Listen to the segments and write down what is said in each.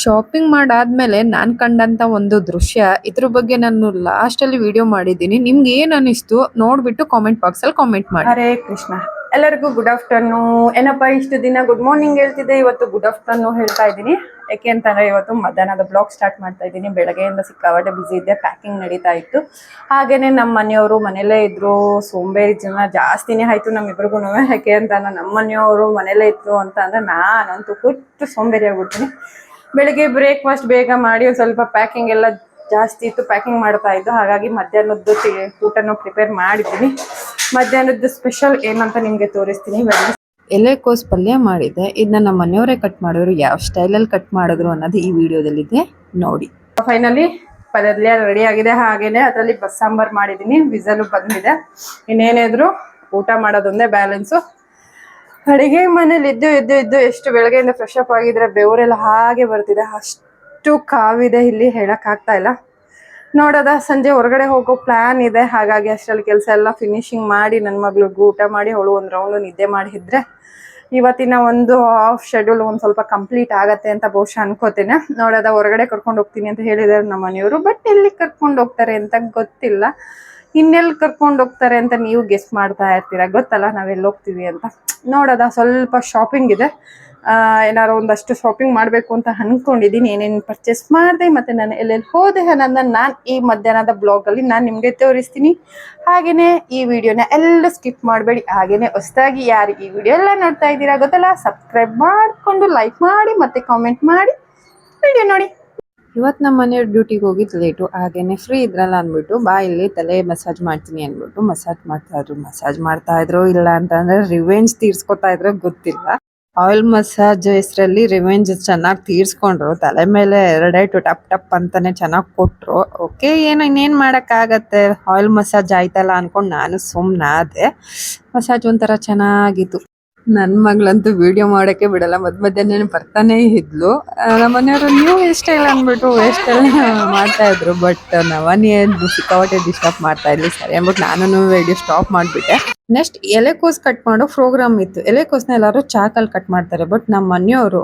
Shopping ಮಾಡಾದ್ಮೇಲೆ ನಾನ್ ಕಂಡಂತ ಒಂದು ದೃಶ್ಯ, ಇದ್ರ ಬಗ್ಗೆ ನಾನು ಲಾಸ್ಟ್ ಅಲ್ಲಿ ವಿಡಿಯೋ ಮಾಡಿದ್ದೀನಿ. ನಿಮ್ಗೆ ಏನ್ ಅನಿಸ್ತು? ನೋಡ್ಬಿಟ್ಟು ಕಾಮೆಂಟ್ ಬಾಕ್ಸ್ ಅಲ್ಲಿ ಕಾಮೆಂಟ್ ಮಾಡಿ. ಹರೇ ಕೃಷ್ಣ. ಎಲ್ಲರಿಗೂ ಗುಡ್ ಆಫ್ಟರ್ನೂನ್ ಏನಪ್ಪ, ಇಷ್ಟು ದಿನ ಗುಡ್ ಮಾರ್ನಿಂಗ್ ಹೇಳ್ತಿದ್ದೆ. ಇವತ್ತು ಗುಡ್ ಆಫ್ಟರ್ನೂನ್ ಹೇಳ್ತಾ ಇದ್ದೀನಿ. ಯಾಕೆ ಅಂತಂದ್ರೆ ಇವತ್ತು ಮಧ್ಯಾಹ್ನದ ಬ್ಲಾಗ್ ಸ್ಟಾರ್ಟ್ ಮಾಡ್ತಾ ಇದ್ದೀನಿ. ಬೆಳಗ್ಗೆಯಿಂದ ಸಿಕ್ಕಾಪಟ್ಟೆ ಬಿಸಿ ಇದ್ದೆ. ಪ್ಯಾಕಿಂಗ್ ನಡೀತಾ ಇತ್ತು. ಹಾಗೇನೆ ನಮ್ಮ ಮನೆಯವರು ಮನೇಲೇ ಇದ್ರು. ಸೋಂಬೇರಿ ಜನ ಜಾಸ್ತಿನೇ ಆಯ್ತು ನಮ್ಮಿಬ್ರಿಗೂ. ಯಾಕೆ ಅಂತ ನಮ್ಮ ಮನೆಯವರು ಮನೇಲೇ ಇದ್ರು ಅಂತ ಅಂದ್ರೆ ನಾನಂತೂ ಕೊಟ್ಟು ಸೋಂಬೇರಿ ಆಗ್ಬಿಡ್ತೀನಿ. ಬೆಳಿಗ್ಗೆ ಬ್ರೇಕ್ಫಾಸ್ಟ್ ಬೇಗ ಮಾಡಿ ಒಂದ್ ಸ್ವಲ್ಪ ಪ್ಯಾಕಿಂಗ್ ಎಲ್ಲ ಜಾಸ್ತಿ ಇತ್ತು ಪ್ಯಾಕಿಂಗ್ ಮಾಡ್ತಾ ಇದ್ದು. ಹಾಗಾಗಿ ಮಧ್ಯಾಹ್ನದ್ದು ಊಟನೂ ಪ್ರಿಪೇರ್ ಮಾಡಿದ್ದೀನಿ. ಮಧ್ಯಾಹ್ನದ್ದು ಸ್ಪೆಷಲ್ ಏನಂತ ನಿಮಗೆ ತೋರಿಸ್ತೀನಿ. ಬನ್ನಿ. ಎಲೆಕೋಸ್ ಪಲ್ಯ ಮಾಡಿದೆ. ಇದನ್ನ ನಮ್ಮ ಮನೆಯವರೇ ಕಟ್ ಮಾಡಿದ್ರು. ಯಾವ ಸ್ಟೈಲಲ್ಲಿ ಕಟ್ ಮಾಡಿದ್ರು ಅನ್ನೋದು ಈ ವಿಡಿಯೋದಲ್ಲಿದೆ ನೋಡಿ. ಫೈನಲಿ ಪಲ್ಯ ರೆಡಿ ಆಗಿದೆ. ಹಾಗೇನೆ ಅದರಲ್ಲಿ ಬಸ್ ಮಾಡಿದ್ದೀನಿ. ವಿಸಲು ಬಂದಿದೆ. ಇನ್ನೇನಿದ್ರು ಊಟ ಮಾಡೋದೊಂದೇ ಬ್ಯಾಲೆನ್ಸು ಅಡಿಗೆ ಮನೇಲಿ ಇದ್ದು ಇದ್ದು ಇದ್ದು ಎಷ್ಟು ಬೆಳಗ್ಗೆಯಿಂದ ಫ್ರೆಶ್ ಅಪ್ ಆಗಿದ್ರೆ ಬೆವರೆಲ್ಲ ಹಾಗೆ ಬರ್ತಿದೆ. ಅಷ್ಟು ಕಾವಿದೆ ಇಲ್ಲಿ ಹೇಳಕ್ ಆಗ್ತಾ ಇಲ್ಲ. ನೋಡೋದ, ಸಂಜೆ ಹೊರಗಡೆ ಹೋಗೋ ಪ್ಲಾನ್ ಇದೆ. ಹಾಗಾಗಿ ಅಷ್ಟರಲ್ಲಿ ಕೆಲಸ ಎಲ್ಲ ಫಿನಿಶಿಂಗ್ ಮಾಡಿ ನನ್ನ ಮಗಳಿಗೂ ಊಟ ಮಾಡಿ, ಅವಳು ಒಂದು ರೌಂಡ್ ನಿದ್ದೆ ಮಾಡಿದ್ರೆ ಇವತ್ತಿನ ಒಂದು ಆಫ್ ಶೆಡ್ಯೂಲ್ ಒಂದು ಸ್ವಲ್ಪ ಕಂಪ್ಲೀಟ್ ಆಗತ್ತೆ ಅಂತ ಬಹುಶಃ ಅನ್ಕೋತೇನೆ. ನೋಡೋದ, ಹೊರಗಡೆ ಕರ್ಕೊಂಡು ಹೋಗ್ತೀನಿ ಅಂತ ಹೇಳಿದಾರೆ ನಮ್ಮ ಮನೆಯವರು ಬಟ್ ಎಲ್ಲಿ ಕರ್ಕೊಂಡು ಹೋಗ್ತಾರೆ ಅಂತ ಗೊತ್ತಿಲ್ಲ. ಇನ್ನೆಲ್ಲಿ ಕರ್ಕೊಂಡು ಹೋಗ್ತಾರೆ ಅಂತ ನೀವು ಗೆಸ್ಟ್ ಮಾಡ್ತಾ ಇರ್ತೀರಾ? ಗೊತ್ತಲ್ಲ ನಾವೆಲ್ಲಿ ಹೋಗ್ತೀವಿ ಅಂತ. ನೋಡೋದ, ಸ್ವಲ್ಪ ಶಾಪಿಂಗ್ ಇದೆ. ಏನಾದ್ರು ಒಂದಷ್ಟು ಶಾಪಿಂಗ್ ಮಾಡಬೇಕು ಅಂತ ಅನ್ಕೊಂಡಿದ್ದೀನಿ ಏನೇನು ಪರ್ಚೇಸ್ ಮಾಡಿದೆ, ಮತ್ತೆ ನಾನು ಎಲ್ಲೆಲ್ಲಿ ಹೋದೆ ಅನ್ನೋದನ್ನ ನಾನು ಈ ಮಧ್ಯಾಹ್ನದ ಬ್ಲಾಗಲ್ಲಿ ನಾನು ನಿಮಗೆ ತೋರಿಸ್ತೀನಿ. ಹಾಗೇನೆ ಈ ವಿಡಿಯೋನ ಎಲ್ಲ ಸ್ಕಿಪ್ ಮಾಡಬೇಡಿ. ಹಾಗೇನೆ ಹೊಸದಾಗಿ ಯಾರು ಈ ವಿಡಿಯೋ ಎಲ್ಲ ನೋಡ್ತಾ ಇದ್ದೀರಾ ಗೊತ್ತಲ್ಲ ಸಬ್ಸ್ಕ್ರೈಬ್ ಮಾಡಿಕೊಂಡು ಲೈಕ್ ಮಾಡಿ, ಮತ್ತೆ ಕಾಮೆಂಟ್ ಮಾಡಿ. ವಿಡಿಯೋ ನೋಡಿ. ಇವತ್ತು ನಮ್ಮ ಮನೆಯವ್ರ ಡ್ಯೂಟಿಗೆ ಹೋಗಿದ್ದು ಲೇಟು ಹಾಗೇನೆ ಫ್ರೀ ಇದ್ರಲ್ಲ ಅಂದ್ಬಿಟ್ಟು, ಬಾ ಇಲ್ಲಿ ತಲೆ ಮಸಾಜ್ ಮಾಡ್ತೀನಿ ಅಂದ್ಬಿಟ್ಟು ಮಸಾಜ್ ಮಾಡ್ತಾ ಇದ್ರು. ಮಸಾಜ್ ಮಾಡ್ತಾ ಇದ್ರು ಇಲ್ಲ ಅಂತಂದ್ರೆ ರಿವೆಂಜ್ ತೀರ್ಸ್ಕೊತಾ ಇದ್ರೆ ಗೊತ್ತಿಲ್ಲ. ಆಯಿಲ್ ಮಸಾಜ್ ಹೆಸರಲ್ಲಿ ರಿವೆಂಜ್ ಚೆನ್ನಾಗಿ ತೀರ್ಸ್ಕೊಂಡ್ರು. ತಲೆ ಮೇಲೆ ಎರಡೇಟು ಟಪ್ ಟಪ್ ಅಂತಾನೆ ಚೆನ್ನಾಗಿ ಕೊಟ್ರು. ಓಕೆ ಏನು ಇನ್ನೇನು ಮಾಡೋಕ್ಕಾಗತ್ತೆ? ಆಯಿಲ್ ಮಸಾಜ್ ಆಯ್ತಲ್ಲ ಅನ್ಕೊಂಡು ನಾನು ಸುಮ್ಮನಾದೆ ಮಸಾಜ್ ಒಂಥರ ಚೆನ್ನಾಗಿತ್ತು. ನನ್ನ ಮಗಳಂತೂ ವಿಡಿಯೋ ಮಾಡೋಕ್ಕೆ ಬಿಡಲ್ಲ. ಮಧ್ಯ ಮಧ್ಯಾಹ್ನ ಬರ್ತಾನೆ ಇದ್ಲು. ನಮ್ಮ ಮನೆಯವರು, ನೀವು ಸ್ಟೈಲ್ ಅಂದ್ಬಿಟ್ಟು ಸ್ಟೈಲ್ ಮಾಡ್ತಾ ಇದ್ರು ಬಟ್ ನವನಿ ಸಿಕ್ಕಾಪಟ್ಟೆ ಡಿಸ್ಟರ್ಬ್ ಮಾಡ್ತಾ ಇದ್ಲಿ. ಸರಿ ಅಂದ್ಬಿಟ್ಟು ನಾನು ವಿಡಿಯೋ ಸ್ಟಾಪ್ ಮಾಡಿಬಿಟ್ಟೆ. ನೆಕ್ಸ್ಟ್ ಎಲೆಕೋಸ್ ಕಟ್ ಮಾಡೋ ಪ್ರೋಗ್ರಾಮ್ ಇತ್ತು. ಎಲೆಕೋಸ್ನ ಎಲ್ಲರೂ ಚಾಕಲ್ಲಿ ಕಟ್ ಮಾಡ್ತಾರೆ ಬಟ್ ನಮ್ಮ ಮನೆಯವರು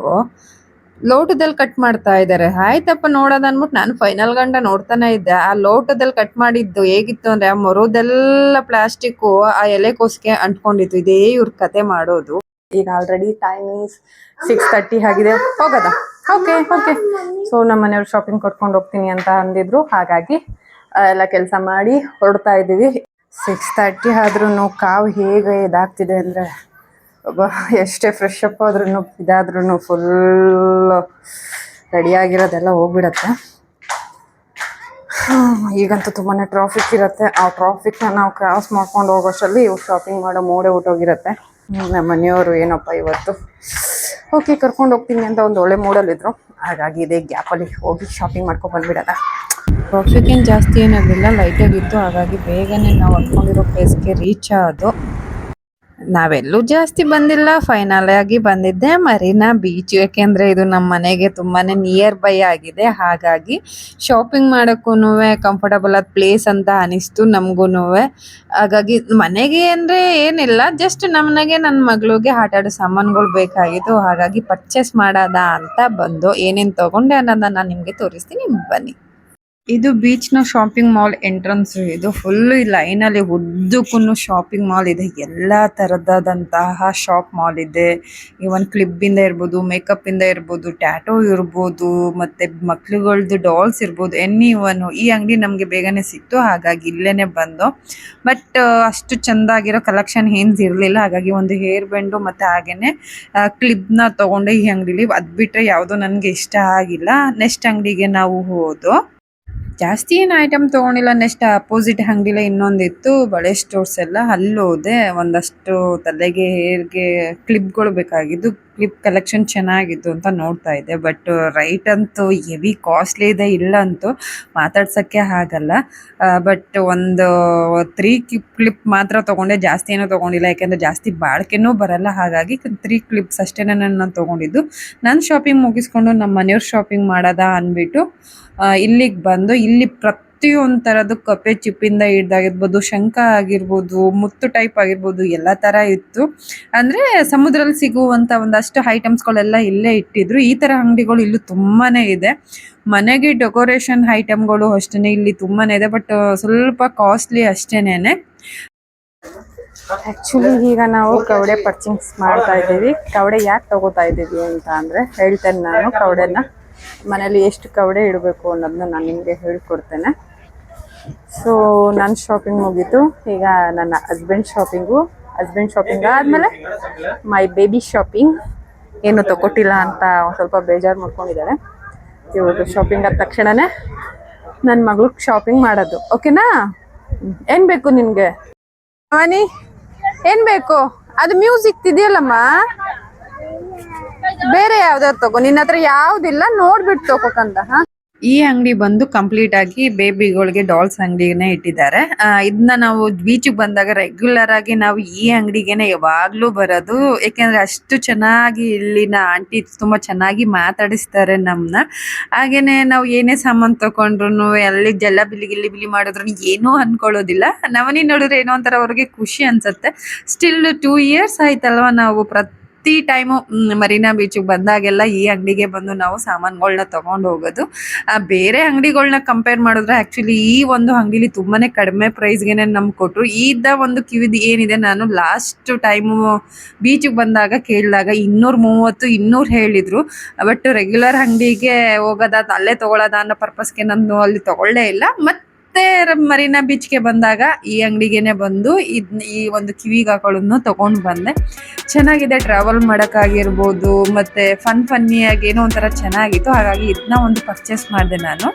ಲೋಟದಲ್ಲಿ ಕಟ್ ಮಾಡ್ತಾ ಇದ್ದಾರೆ ಆಯ್ತಪ್ಪ ನೋಡೋದು ಅಂದ್ಬಿಟ್ಟು ನಾನು ಫೈನಲ್ ಗಂಡ ನೋಡ್ತಾನೆ ಇದ್ದೆ. ಆ ಲೋಟದಲ್ಲಿ ಕಟ್ ಮಾಡಿದ್ದು ಹೇಗಿತ್ತು ಅಂದ್ರೆ ಆ ಮರುದೆಲ್ಲ ಪ್ಲಾಸ್ಟಿಕ್ಕು ಆ ಎಲೆಕೋಸ್ಗೆ ಅಂಟ್ಕೊಂಡಿತ್ತು. ಇದೇ ಇವ್ರ ಕತೆ ಮಾಡೋದು. ಈಗ ಆಲ್ರೆಡಿ ಟೈಮಿಂಗ್ಸ್ ಸಿಕ್ಸ್ ತರ್ಟಿ ಆಗಿದೆ. ಹೋಗೋದ? ಓಕೆ ಓಕೆ ಸೊ ನಮ್ಮ ಮನೆಯವ್ರು ಶಾಪಿಂಗ್ ಕೊಟ್ಕೊಂಡು ಹೋಗ್ತೀನಿ ಅಂತ ಅಂದಿದ್ರು. ಹಾಗಾಗಿ ಎಲ್ಲ ಕೆಲಸ ಮಾಡಿ ಹೊರಡ್ತಾ ಇದ್ದೀವಿ. ಸಿಕ್ಸ್ ತರ್ಟಿ ಆದ್ರೂ ಕಾವು ಹೇಗೆ ಇದಾಗ್ತಿದೆ ಅಂದರೆ ಎಷ್ಟೇ ಫ್ರೆಶ್ ಅಪ್ ಆದ್ರೂ ಇದಾದ್ರೂ ಫುಲ್ ರೆಡಿಯಾಗಿರೋದೆಲ್ಲ ಹೋಗ್ಬಿಡತ್ತೆ. ಈಗಂತೂ ತುಂಬಾ ಟ್ರಾಫಿಕ್ ಇರುತ್ತೆ. ಆ ಟ್ರಾಫಿಕ್ನ ನಾವು ಕ್ರಾಸ್ ಮಾಡ್ಕೊಂಡು ಹೋಗೋಷ್ಟರಲ್ಲಿ ಇವ್ರು ಶಾಪಿಂಗ್ ಮಾಡೋ ಮೋಡೆ ಹೊಟ್ಟೋಗಿರುತ್ತೆ. ನಮ್ಮ ಮನೆಯವರು ಏನಪ್ಪ ಇವತ್ತು? ಓಕೆ ಕರ್ಕೊಂಡು ಹೋಗ್ತೀನಿ ಅಂತ ಒಂದು ಒಳ್ಳೆ ಮೂಡಲ್ಲಿದ್ರು ಹಾಗಾಗಿ ಇದೇ ಗ್ಯಾಪಲ್ಲಿ ಹೋಗಿ ಶಾಪಿಂಗ್ ಮಾಡ್ಕೊಂಡು ಬಂದ್ಬಿಡೋದ ಟ್ರಾಫಿಕ್ ಏನು ಜಾಸ್ತಿ ಏನಾಗಲಿಲ್ಲ ಲೈಟಾಗಿತ್ತು ಹಾಗಾಗಿ ಬೇಗನೆ ನಾವು ಅಂದ್ಕೊಂಡಿರೋ ಪ್ಲೇಸ್ಗೆ ರೀಚ್ ಆದೋ ನಾವೆಲ್ಲೂ ಜಾಸ್ತಿ ಬಂದಿಲ್ಲ. ಫೈನಲ್ ಆಗಿ ಬಂದಿದ್ದೆ. ಮರೀನಾ ಬೀಚ್ ಯಾಕೆಂದ್ರೆ ಇದು ನಮ್ಮ ಮನೆಗೆ ತುಂಬಾನೇ ನಿಯರ್ ಬೈ ಆಗಿದೆ. ಹಾಗಾಗಿ ಶಾಪಿಂಗ್ ಮಾಡೋಕ್ಕೂ ಕಂಫರ್ಟಬಲ್ ಆದ ಪ್ಲೇಸ್ ಅಂತ ಅನಿಸ್ತು ನಮಗೂ ಹಾಗಾಗಿ ಮನೆಗೆ ಅಂದ್ರೆ ಏನಿಲ್ಲ. ಜಸ್ಟ್ ನಮ್ಮನೆಗೆ ನನ್ನ ಮಗಳಿಗೆ ಆಟ ಆಡೋ ಸಾಮಾನುಗಳು ಬೇಕಾಗಿತ್ತು. ಹಾಗಾಗಿ ಪರ್ಚೇಸ್ ಮಾಡೋದ ಅಂತ ಬಂದು ಏನೇನು ತಗೊಂಡೆ ಅನ್ನೋದನ್ನ ನಾನು ನಿಮಗೆ ತೋರಿಸ್ತೀನಿ. ಬನ್ನಿ. ಇದು ಬೀಚ್ನ ಶಾಪಿಂಗ್ ಮಾಲ್ ಎಂಟ್ರನ್ಸ್ ಇದು ಫುಲ್ ಲೈನ್ ಅಲ್ಲಿ ಉದ್ದಕ್ಕೂ ಶಾಪಿಂಗ್ ಮಾಲ್ ಇದೆ. ಎಲ್ಲಾ ತರದಾದಂತಹ ಶಾಪ್ ಮಾಲ್ ಇದೆ. ಇವನ್ ಕ್ಲಿಪ್ ಇಂದ ಇರ್ಬೋದು ಮೇಕಪ್ ಇಂದ ಇರ್ಬೋದು ಟ್ಯಾಟೋ ಇರ್ಬೋದು, ಮತ್ತೆ ಮಕ್ಳುಗಳ್ದು ಡಾಲ್ಸ್ ಇರ್ಬೋದು ಎನಿ ಒನ್ ಈ ಅಂಗಡಿ ನಮ್ಗೆ ಬೇಗನೆ ಸಿಕ್ತು. ಹಾಗಾಗಿ ಇಲ್ಲೇನೆ ಬಂದು. ಬಟ್ ಅಷ್ಟು ಚಂದಾಗಿರೋ ಕಲೆಕ್ಷನ್ ಏನ್ಸ್ ಇರ್ಲಿಲ್ಲ. ಹಾಗಾಗಿ ಒಂದು ಹೇರ್ ಬ್ಯಾಂಡು ಮತ್ತೆ ಹಾಗೇನೆ ಕ್ಲಿಪ್ನ ತಗೊಂಡೆ ಈ ಅಂಗಡಿಲಿ ಅದ್ ಬಿಟ್ರೆ ಯಾವುದೋ ನನ್ಗೆ ಇಷ್ಟ ಆಗಿಲ್ಲ. ನೆಕ್ಸ್ಟ್ ಅಂಗಡಿಗೆ ನಾವು ಹೋದೋ. ಜಾಸ್ತಿ ಏನು ಐಟಮ್ ತಗೊಂಡಿಲ್ಲ ನೆಕ್ಸ್ಟ್ ಅಪೋಸಿಟ್ ಅಂಗಡಿಲೇ ಇನ್ನೊಂದಿತ್ತು. ಬಳೆ ಸ್ಟೋರ್ಸ್ ಎಲ್ಲ ಅಲ್ಲಿ ಹೋದೆ ಒಂದಷ್ಟು ತಲೆಗೆ, ಹೇರ್ಗೆ ಕ್ಲಿಪ್ಗಳು ಬೇಕಾಗಿದ್ದು ಕ್ಲಿಪ್ ಕಲೆಕ್ಷನ್ ಚೆನ್ನಾಗಿತ್ತು ಅಂತ ನೋಡ್ತಾ ಇದ್ದೆ. ಬಟ್ ರೈಟ್ ಅಂತೂ ಹೆವಿ ಕಾಸ್ಟ್ಲಿ ಇದೆ, ಇಲ್ಲ ಅಂತೂ ಮಾತಾಡ್ಸೋಕ್ಕೆ ಆಗಲ್ಲ. ಬಟ್ ಒಂದು ತ್ರೀ ಕ್ಲಿಪ್ ಕ್ಲಿಪ್ ಮಾತ್ರ ತಗೊಂಡೆ, ಜಾಸ್ತಿ ಏನೋ ತಗೊಂಡಿಲ್ಲ. ಯಾಕೆಂದರೆ ಜಾಸ್ತಿ ಬಾಳಿಕೆನೂ ಬರಲ್ಲ. ಹಾಗಾಗಿ ತ್ರೀ ಕ್ಲಿಪ್ಸ್ ಅಷ್ಟೇ ನಾನು ತಗೊಂಡಿದ್ದು. ನಾನು ಶಾಪಿಂಗ್ ಮುಗಿಸ್ಕೊಂಡು ನಮ್ಮ ಮನೆಯವ್ರ ಶಾಪಿಂಗ್ ಮಾಡೋದಾ ಅಂದ್ಬಿಟ್ಟು ಇಲ್ಲಿಗೆ ಬಂದು, ಇಲ್ಲಿ ಪ್ರತಿ ಪ್ರತಿಯೊಂದು ಥರದ್ದು ಕಪ್ಪೆ ಚಿಪ್ಪಿಂದ ಹಿಡ್ದಾಗಿರ್ಬೋದು, ಶಂಖ ಆಗಿರ್ಬೋದು, ಮುತ್ತು ಟೈಪ್ ಆಗಿರ್ಬೋದು, ಎಲ್ಲ ಥರ ಇತ್ತು. ಅಂದರೆ ಸಮುದ್ರದಲ್ಲಿ ಸಿಗುವಂಥ ಒಂದಷ್ಟು ಐಟಮ್ಸ್ಗಳೆಲ್ಲ ಇಲ್ಲೇ ಇಟ್ಟಿದ್ರು. ಈ ಥರ ಅಂಗಡಿಗಳು ಇಲ್ಲಿ ತುಂಬಾನೇ ಇದೆ. ಮನೆಗೆ ಡೆಕೋರೇಷನ್ ಐಟಮ್ಗಳು ಅಷ್ಟೇ ಇಲ್ಲಿ ತುಂಬಾನೇ ಇದೆ ಬಟ್ ಸ್ವಲ್ಪ ಕಾಸ್ಟ್ಲಿ ಅಷ್ಟೇನೆ ಆ್ಯಕ್ಚುಲಿ ಈಗ ನಾವು ಕವಡೆ ಪರ್ಚೇಸ್ ಮಾಡ್ತಾ ಇದ್ದೀವಿ. ಕವಡೆ ಯಾಕೆ ತಗೋತಾ ಇದ್ದೀವಿ ಅಂತ ಅಂದ್ರೆ ಹೇಳ್ತೇನೆ ನಾನು ಕವಡೆನ. ಮನೇಲಿ ಎಷ್ಟು ಕವಡೆ ಇಡಬೇಕು ಅನ್ನೋದನ್ನ ನಾನು ನಿಮಗೆ ಹೇಳ್ಕೊಡ್ತೇನೆ. ಸೊ ನನ್ನ ಶಾಪಿಂಗ್ ಮುಗೀತು. ಈಗ ನನ್ನ ಹಸ್ಬೆಂಡ್ ಶಾಪಿಂಗು ಹಸ್ಬೆಂಡ್ ಶಾಪಿಂಗ್ ಆದಮೇಲೆ ಮೈ ಬೇಬಿ ಶಾಪಿಂಗ್ ಏನು ತಗೊಟ್ಟಿಲ್ಲ ಅಂತ ಒಂದು ಸ್ವಲ್ಪ ಬೇಜಾರು ಮಾಡ್ಕೊಂಡಿದ್ದಾರೆ. ಇವತ್ತು ಶಾಪಿಂಗ್ ಆದ ತಕ್ಷಣನೇ ನನ್ನ ಮಗಳು ಶಾಪಿಂಗ್ ಮಾಡೋದು. ಓಕೆನಾ ಏನು ಬೇಕು ನಿನಗೆ? ಮನಿ ಏನು ಬೇಕು? ಅದು ಮ್ಯೂಸಿಕ್ ಇದೆಯಲ್ಲಮ್ಮ ಬೇರೆ ಯಾವ್ದಾದ್ರು ತಗೋ. ನಿನ್ನ ಹತ್ರ ಯಾವ್ದಿಲ್ಲ ನೋಡ್ಬಿಟ್ಟು ತಗೋಕಂದ ಹಾ? ಈ ಅಂಗಡಿ ಬಂದು ಕಂಪ್ಲೀಟ್ ಆಗಿ ಬೇಬಿಗಳಿಗೆ ಡಾಲ್ಸ್ ಅಂಗಡಿನೇ ಇಟ್ಟಿದ್ದಾರೆ. ಇದನ್ನ ನಾವು ಬೀಚಿಗೆ ಬಂದಾಗ ರೆಗ್ಯುಲರ್ ಆಗಿ ನಾವು ಈ ಅಂಗಡಿಗೆನೆ ಯಾವಾಗ್ಲೂ ಬರೋದು. ಯಾಕೆಂದ್ರೆ ಅಷ್ಟು ಚೆನ್ನಾಗಿ ಇಲ್ಲಿನ ಆಂಟಿ ತುಂಬಾ ಚೆನ್ನಾಗಿ ಮಾತಾಡಿಸ್ತಾರೆ ನಮ್ನ. ಹಾಗೇನೆ ನಾವು ಏನೇ ಸಾಮಾನ್ ತಗೊಂಡ್ರು ಅಲ್ಲಿ ಜಲ್ಲ ಬಿಲಿ ಗಿಲ್ಲಿ ಬಿಲಿ ಮಾಡಿದ್ರು ಏನೂ ಅನ್ಕೊಳ್ಳೋದಿಲ್ಲ. ನವನಿ ನೋಡಿದ್ರೆ ಏನೋ ಒಂಥರ ಅವ್ರಿಗೆ ಖುಷಿ ಅನ್ಸುತ್ತೆ. ಸ್ಟಿಲ್ ಟೂ ಇಯರ್ಸ್ ಆಯ್ತಲ್ವಾ ನಾವು ಪ್ರತಿ ಟೈಮು ಮರೀನಾ ಬೀಚಿಗೆ ಬಂದಾಗೆಲ್ಲ ಈ ಅಂಗಡಿಗೆ ಬಂದು ನಾವು ಸಾಮಾನುಗಳನ್ನ ತಗೊಂಡು ಹೋಗೋದು. ಬೇರೆ ಅಂಗಡಿಗಳನ್ನ ಕಂಪೇರ್ ಮಾಡಿದ್ರೆ ಆಕ್ಚುಲಿ ಈ ಒಂದು ಅಂಗಡಿಲಿ ತುಂಬಾನೇ ಕಡಿಮೆ ಪ್ರೈಸ್ಗೆ ನಮ್ಗೆ ಕೊಟ್ಟರು ಇದ್ದ ಒಂದು ಕಿವಿದು ಏನಿದೆ, ನಾನು ಲಾಸ್ಟ್ ಟೈಮು ಬೀಚಿಗೆ ಬಂದಾಗ ಕೇಳಿದಾಗ ಇನ್ನೂರು ಮೂವತ್ತು, ಇನ್ನೂರು ಹೇಳಿದರು. ಬಟ್ ರೆಗ್ಯುಲರ್ ಅಂಗಡಿಗೆ ಹೋಗೋದ ಅಲ್ಲೇ ತೊಗೊಳೋದ ಅನ್ನೋ ಪರ್ಪಸ್ಗೆ ನಾನು ಅಲ್ಲಿ ತೊಗೊಳ್ಳೇ ಇಲ್ಲ. ಮತ್ತೆ ಮರೀನಾ ಬೀಚ್ಗೆ ಬಂದಾಗ ಈ ಅಂಗಡಿಗೆನೆ ಬಂದು ಇದ್ ಈ ಒಂದು ಕಿವಿಗೆ ಹಾಕೊಳ್ಳೋದನ್ನು ತಗೊಂಡು ಬಂದೆ. ಚೆನ್ನಾಗಿದೆ ಟ್ರಾವೆಲ್ ಮಾಡೋಕ್ಕಾಗಿರ್ಬೋದು, ಮತ್ತೆ ಫನ್ ಫನ್ನಿಯಾಗಿ ಏನೋ ಒಂಥರ ಚೆನ್ನಾಗಿತ್ತು. ಹಾಗಾಗಿ ಇದನ್ನ ಒಂದು ಪರ್ಚೇಸ್ ಮಾಡಿದೆ ನಾನು.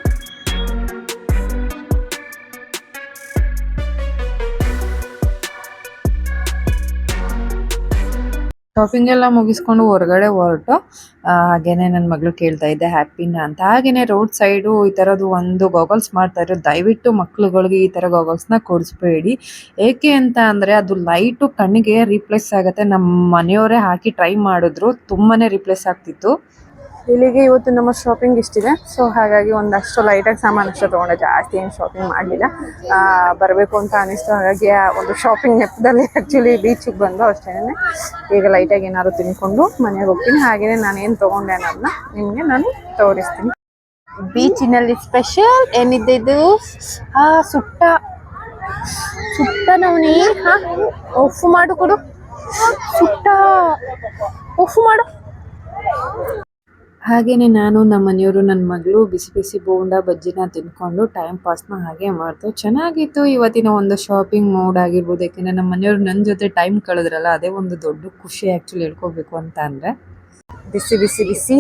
ಶಾಪಿಂಗ್ ಎಲ್ಲ ಮುಗಿಸ್ಕೊಂಡು ಹೊರಗಡೆ ಹೊರಟು. ಹಾಗೇನೆ ನನ್ನ ಮಗಳು ಕೇಳ್ತಾ ಇದ್ದೆ ಹ್ಯಾಪಿನ ಅಂತ. ಹಾಗೇನೆ ರೋಡ್ ಸೈಡು ಈ ಥರದ್ದು ಒಂದು ಗಾಗಲ್ಸ್ ಮಾಡ್ತಾ ಇರೋ ದಯವಿಟ್ಟು ಮಕ್ಳುಗಳಿಗೆ ಈ ಥರ ಗಾಗಲ್ಸ್ನ ಕೊಡಿಸ್ಬೇಡಿ. ಏಕೆ ಅಂತ ಅಂದರೆ ಅದು ಲೈಟು ಕಣ್ಣಿಗೆ ರೀಪ್ಲೇಸ್ ಆಗುತ್ತೆ. ನಮ್ಮ ಮನೆಯವರೇ ಹಾಕಿ ಟ್ರೈ ಮಾಡಿದ್ರು ತುಂಬಾನೇ ರೀಪ್ಲೇಸ್ ಆಗ್ತಿತ್ತು. ಇಲ್ಲಿಗೆ ಇವತ್ತು ನಮ್ಮ ಶಾಪಿಂಗ್ ಇಷ್ಟಿದೆ. ಸೊ ಹಾಗಾಗಿ ಒಂದಷ್ಟು ಲೈಟಾಗಿ ಸಾಮಾನು ಅಷ್ಟೇ ತೊಗೊಂಡೆ. ಜಾಸ್ತಿ ಏನು ಶಾಪಿಂಗ್ ಮಾಡಲಿಲ್ಲ. ಬರಬೇಕು ಅಂತ ಅನಿಸ್ತು ಹಾಗಾಗಿ ಆ ಒಂದು ಶಾಪಿಂಗ್ ನೆಪದಲ್ಲಿ ಆ್ಯಕ್ಚುಲಿ ಬೀಚಿಗೆ ಬಂದು ಅಷ್ಟೇ ಈಗ ಲೈಟಾಗಿ ಏನಾದ್ರು ತಿನ್ಕೊಂಡು ಮನೆಗೆ ಹೋಗ್ತೀನಿ. ಹಾಗೆಯೇ ನಾನು ಏನು ತೊಗೊಂಡೆ ಅನ್ನೋದನ್ನ ನಿಮಗೆ ನಾನು ತೋರಿಸ್ತೀನಿ. ಬೀಚಿನಲ್ಲಿ ಸ್ಪೆಷಲ್ ಏನಿದೆ ಇದು? ಹಾ ಸುಟ್ಟ. ಸುಟ್ಟ ನವನಿ ಉಫ್ ಮಾಡು ಕೊಡು. ಸುಟ್ಟ. ಉಫ್ ಮಾಡು. ಹಾಗೇನೆ ನಾನು ನಮ್ಮ ಮನೆಯವರು ನನ್ನ ಮಗಳು ಬಿಸಿ ಬಿಸಿ ಬೋಂಡ, ಬಜ್ಜಿನ ತಿನ್ಕೊಂಡು ಟೈಮ್ ಪಾಸ್ನ ಹಾಗೆ ಮಾಡ್ತು ಚೆನ್ನಾಗಿತ್ತು ಇವತ್ತಿನ ಒಂದು ಶಾಪಿಂಗ್ ಮೂಡ್ ಆಗಿರ್ಬೋದು. ಯಾಕೆಂದರೆ ನಮ್ಮ ಮನೆಯವರು ನನ್ನ ಜೊತೆ ಟೈಮ್ ಕಳೆದ್ರಲ್ಲ, ಅದೇ ಒಂದು ದೊಡ್ಡ ಖುಷಿ ಆ್ಯಕ್ಚುಲಿ ಹೇಳ್ಕೋಬೇಕು ಅಂತ ಅಂದರೆ. ಬಿಸಿ ಬಿಸಿ ಬಿಸಿ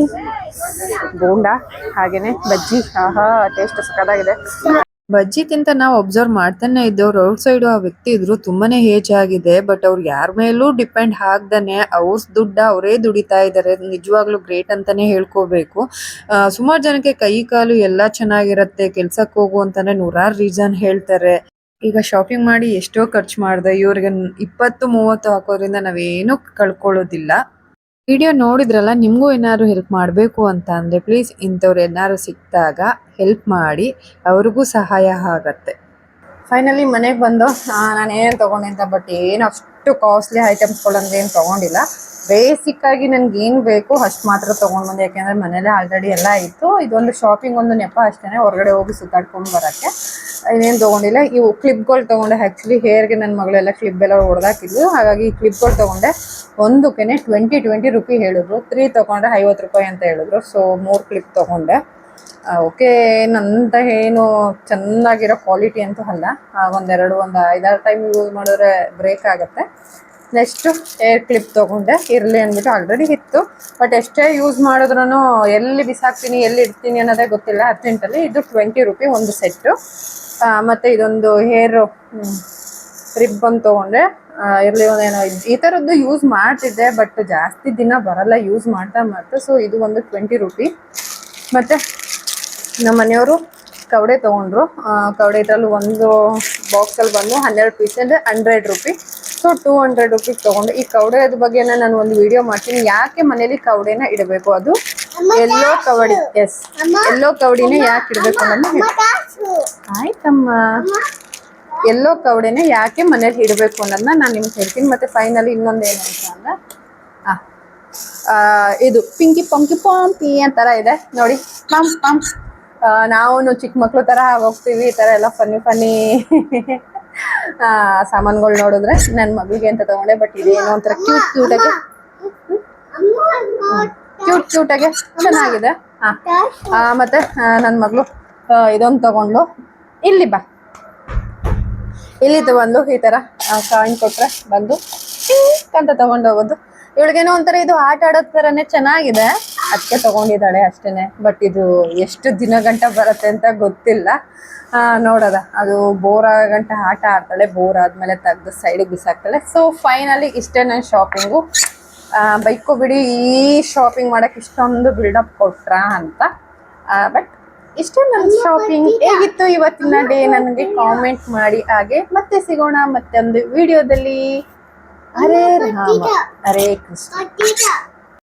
ಬೋಂಡ ಹಾಗೆಯೇ ಬಜ್ಜಿ. ಆಹಾ ಟೇಸ್ಟ್ ಸಕ್ಕತ್ತಾಗಿದೆ ಬಜ್ಜಿ ಅಂತ ನಾವು ಅಬ್ಸರ್ವ್ ಮಾಡ್ತಾನೆ ಇದ್ದವ್ರು ರೋಡ್ ಸೈಡ್ ಆ ವ್ಯಕ್ತಿ ಇದ್ರು ತುಂಬಾನೇ ಹೇಜ್ ಆಗಿದೆ ಬಟ್ ಅವ್ರು ಯಾರ ಮೇಲೂ ಡಿಪೆಂಡ್ ಆಗ್ದಾನೆ, ಅವ್ರ ದುಡ್ಡ ಅವರೇ ದುಡಿತಾ ಇದ್ದಾರೆ ನಿಜವಾಗ್ಲೂ ಗ್ರೇಟ್ ಅಂತಾನೆ ಹೇಳ್ಕೋಬೇಕು. ಸುಮಾರು ಜನಕ್ಕೆ ಕೈ ಕಾಲು ಎಲ್ಲ ಚೆನ್ನಾಗಿರತ್ತೆ ಕೆಲ್ಸಕ್ಕೆ ಹೋಗು ಅಂತಾನೆ ನೂರಾರು ರೀಸನ್ ಹೇಳ್ತಾರೆ. ಈಗ ಶಾಪಿಂಗ್ ಮಾಡಿ ಎಷ್ಟೋ ಖರ್ಚು ಮಾಡಿದೆ, ಇವ್ರಿಗೆ ಇಪ್ಪತ್ತು, ಮೂವತ್ತು ಹಾಕೋದ್ರಿಂದ ನಾವೇನು ಕಳ್ಕೊಳ್ಳೋದಿಲ್ಲ. ವಿಡಿಯೋ ನೋಡಿದ್ರಲ್ಲ, ನಿಮಗೂ ಏನಾದ್ರು ಹೆಲ್ಪ್ ಮಾಡಬೇಕು ಅಂತ ಅಂದರೆ ಪ್ಲೀಸ್ ಇಂಥವ್ರು ಏನಾದ್ರು ಸಿಕ್ಕಿದಾಗ ಹೆಲ್ಪ್ ಮಾಡಿ, ಅವ್ರಿಗೂ ಸಹಾಯ ಆಗತ್ತೆ. ಫೈನಲಿ ಮನೆಗೆ ಬಂದು ನಾನು ಏನು ತೊಗೊಂಡೆ ಅಂತ ಬಟ್ ಏನು ಅಷ್ಟು ಕಾಸ್ಟ್ಲಿ ಐಟಮ್ಸ್ಗಳಂದ್ರೆ ಏನು ತೊಗೊಂಡಿಲ್ಲ. ಬೇಸಿಕ್ ಆಗಿ ನನ್ಗೆ ಏನು ಬೇಕು ಅಷ್ಟು ಮಾತ್ರ ತೊಗೊಂಡು ಬಂದೆ. ಯಾಕೆಂದರೆ ಮನೇಲೆ ಆಲ್ರೆಡಿ ಎಲ್ಲ ಇತ್ತು. ಇದೊಂದು ಶಾಪಿಂಗ್ ಒಂದು ನೆಪ ಅಷ್ಟೇ ಹೊರಗಡೆ ಹೋಗಿ ಸುತ್ತಾಡ್ಕೊಂಡು ಬರೋಕ್ಕೆ. ಇನ್ನೇನು ತೊಗೊಂಡಿಲ್ಲ. ಇವು ಕ್ಲಿಪ್ಗಳು ತೊಗೊಂಡೆ. ಆ್ಯಕ್ಚುಲಿ ಹೇರ್ಗೆ ನನ್ನ ಮಗಳೆಲ್ಲ ಕ್ಲಿಪ್ ಎಲ್ಲ ಹೊಡೆದಾಕಿದ್ಲು. ಹಾಗಾಗಿ ಈ ಕ್ಲಿಪ್ಗಳು ತೊಗೊಂಡೆ. ಒಂದಕ್ಕೆ ಟ್ವೆಂಟಿ ಟ್ವೆಂಟಿ ರುಪಿ ಹೇಳಿದ್ರು. ತ್ರೀ ತೊಗೊಂಡ್ರೆ ಐವತ್ತು ರೂಪಾಯಿ ಅಂತ ಹೇಳಿದ್ರು. ಸೊ ಮೂರು ಕ್ಲಿಪ್ ತೊಗೊಂಡೆ. ಓಕೆ ನಂತ ಏನು ಚೆನ್ನಾಗಿರೋ ಕ್ವಾಲಿಟಿ ಅಂತೂ ಅಲ್ಲ. ಒಂದೆರಡು, ಒಂದು ಐದಾರು ಟೈಮ್ ಯೂಸ್ ಮಾಡಿದ್ರೆ ಬ್ರೇಕ್ ಆಗುತ್ತೆ. ನೆಕ್ಸ್ಟು ಏರ್ ಕ್ಲಿಪ್ ತೊಗೊಂಡೆ. ಇರಲಿ ಅಂದ್ಬಿಟ್ಟು ಆಲ್ರೆಡಿ ಇತ್ತು. ಬಟ್ ಎಷ್ಟೇ ಯೂಸ್ ಮಾಡಿದ್ರೂ ಎಲ್ಲಿ ಬಿಸಾಕ್ತೀನಿ, ಎಲ್ಲಿ ಇಡ್ತೀನಿ ಅನ್ನೋದೇ ಗೊತ್ತಿಲ್ಲ. ಅರ್ಜೆಂಟಲ್ಲಿ ಇದು ಟ್ವೆಂಟಿ ರುಪಿ ಒಂದು ಸೆಟ್ಟು ಮತ್ತು ಇದೊಂದು ಹೇರು ರಿಬ್ಬನ್ ತೊಗೊಂಡೆ. ಇರಲಿ ಒಂದೇನೋ ಈ ಥರದ್ದು ಯೂಸ್ ಮಾಡ್ತಿದ್ದೆ ಬಟ್ ಜಾಸ್ತಿ ದಿನ ಬರಲ್ಲ ಯೂಸ್ ಮಾಡ್ತಾ ಮಾಡ್ತಾ. ಸೊ ಇದು ಒಂದು ಟ್ವೆಂಟಿ ರುಪಿ. ಮತ್ತು ನಮ್ಮ ಮನೆಯವರು ಕವಡೆ ತೊಗೊಂಡ್ರು. ಕವಡೆ ಇದ್ರಲ್ಲಿ ಒಂದು ಬಾಕ್ಸಲ್ಲಿ ಬಂದು ಹನ್ನೆರಡು ಪೀಸ್ ಅಂದರೆ hundred rupee. So two hundred rupees ತೊಗೊಂಡು. ಈ ಕವಡೆದ ಬಗ್ಗೆ ನಾನು ಒಂದು ವಿಡಿಯೋ ಮಾಡ್ತೀನಿ. ಯಾಕೆ ಮನೇಲಿ ಕವಡೆನ ಇಡಬೇಕು? ಅದು ಎಲ್ಲೋ ಕವಡಿ ಎಸ್ ಎಲ್ಲೋ ಕವಡಿನ ಯಾಕೆ ಇಡಬೇಕು ಅನ್ನೋದು ಆಯ್ತಮ್ಮ. ಎಲ್ಲೋ ಕವಡೆನ ಯಾಕೆ ಮನೇಲಿ ಇಡಬೇಕು ಅನ್ನೋದನ್ನ ನಾನು ನಿಮ್ಗೆ ಹೇಳ್ತೀನಿ. ಮತ್ತೆ ಫೈನಲಿ ಇನ್ನೊಂದು ಏನು ಅಂತ ಅಂದ್ರೆ ಇದು ಪಿಂಕಿ ಪಂಕಿ ಪಾಂಪಿ ಅಂತರ ಇದೆ. ನೋಡಿ ಪಂಪ್ ಪಂಪ್. ನಾವು ಚಿಕ್ಕ ಮಕ್ಳು ತರ ಹೋಗ್ತೀವಿ. ಈ ತರ ಎಲ್ಲ ಫನ್ನಿ ಫನ್ನಿ ಸಾಮಾನುಗಳು ನೋಡಿದ್ರೆ ನನ್ನ ಮಗಳಿಗೆ ಅಂತ ತಗೊಂಡೆ ಬಟ್ ಇದೇನೋ ಒಂಥರ ಕ್ಯೂಟ್ ಕ್ಯೂಟಾಗಿ ಕ್ಯೂಟ್ ಆಗಿ ಚೆನ್ನಾಗಿದೆ. ಹಾ ಮತ್ತೆ ನನ್ನ ಮಗಳು ಇದೊಂದು ತಗೊಂಡು ಇಲ್ಲಿ ಬಾ. ಇಲ್ಲಿ ತಗೊಂಡು ಈ ತರ ಕಾಯಿನ್ ಕೊಟ್ರೆ ಬಂದು ಅಂತ ತಗೊಂಡೋಗೋದು ಇವಳಿಗೇನೋ ಒಂಥರ ಇದು ಆಟ ಆಡೋ ಥರನೇ ಚೆನ್ನಾಗಿದೆ. ಅದಕ್ಕೆ ತಗೊಂಡಿದ್ದಾಳೆ ಅಷ್ಟೇನೆ. ಬಟ್ ಇದು ಎಷ್ಟು ದಿನ ಗಂಟ ಬರುತ್ತೆ ಅಂತ ಗೊತ್ತಿಲ್ಲ. ನೋಡೋದ ಅದು ಬೋರ್ ಗಂಟ ಆಟ ಆಡ್ತಾಳೆ ಬೋರ್ ಆದ್ಮೇಲೆ ತೆಗ್ದು ಸೈಡಿಗೆ ಬಿಸಾಕ್ತಾಳೆ. ಸೊ ಫೈನಲಿ ಇಷ್ಟೇ ನನ್ನ ಶಾಪಿಂಗು ಬೈಕು ಬಿಡಿ ಈ ಶಾಪಿಂಗ್ ಮಾಡಕ್ಕೆ ಇಷ್ಟೊಂದು ಬಿಲ್ಡಪ್ ಕೊಟ್ರ ಅಂತ. ಬಟ್ ಇಷ್ಟೇ ನನ್ನ ಶಾಪಿಂಗ್ ಹೇಗಿತ್ತು ಇವತ್ತಿನ ಡೇ ನನಗೆ ಕಾಮೆಂಟ್ ಮಾಡಿ. ಹಾಗೆ ಮತ್ತೆ ಸಿಗೋಣ ಮತ್ತೆ ಒಂದು ವಿಡಿಯೋದಲ್ಲಿ ಅರೇ ರಾಮ. ಅರೇ ಕೃಷ್ಣ.